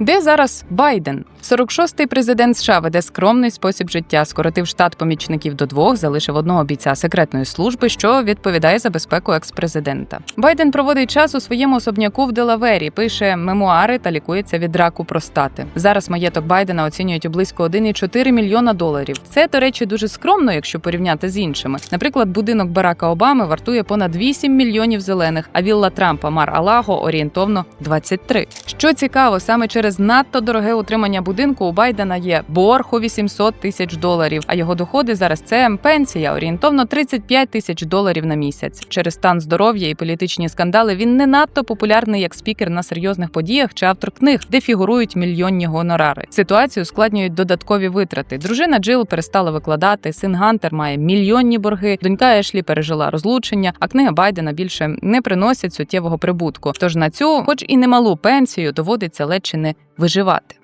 Де зараз Байден? 46-й президент США веде скромний спосіб життя, скоротив штат помічників до двох, залишив одного бійця секретної служби, що відповідає за безпеку екс-президента. Байден проводить час у своєму особняку в Делавері, пише мемуари та лікується від раку простати. Зараз маєток Байдена оцінюють у близько 1,4 мільйона доларів. Це, до речі, дуже скромно, якщо порівняти з іншими. Наприклад, будинок Барака Обами вартує понад 8 мільйонів зелених, а вілла Трампа Мар Алаго орієнтовно 23. Що цікаво, саме через надто дороге утримання будинку у Байдена є борг у 800 тисяч доларів, а його доходи зараз це пенсія орієнтовно 35 тисяч доларів на місяць. Через стан здоров'я і політичні скандали він не надто популярний як спікер на серйозних подіях чи автор книг, де фігурують мільйонні гонорари. Ситуацію ускладнюють додаткові витрати. Дружина Джил перестала викладати, син Гантер має мільйонні борги. Донька Ешлі пережила розлучення, а книга Байдена більше не приносять суттєвого прибутку. Тож на цю, хоч і немалу пенсію, доводиться ледь не виживати.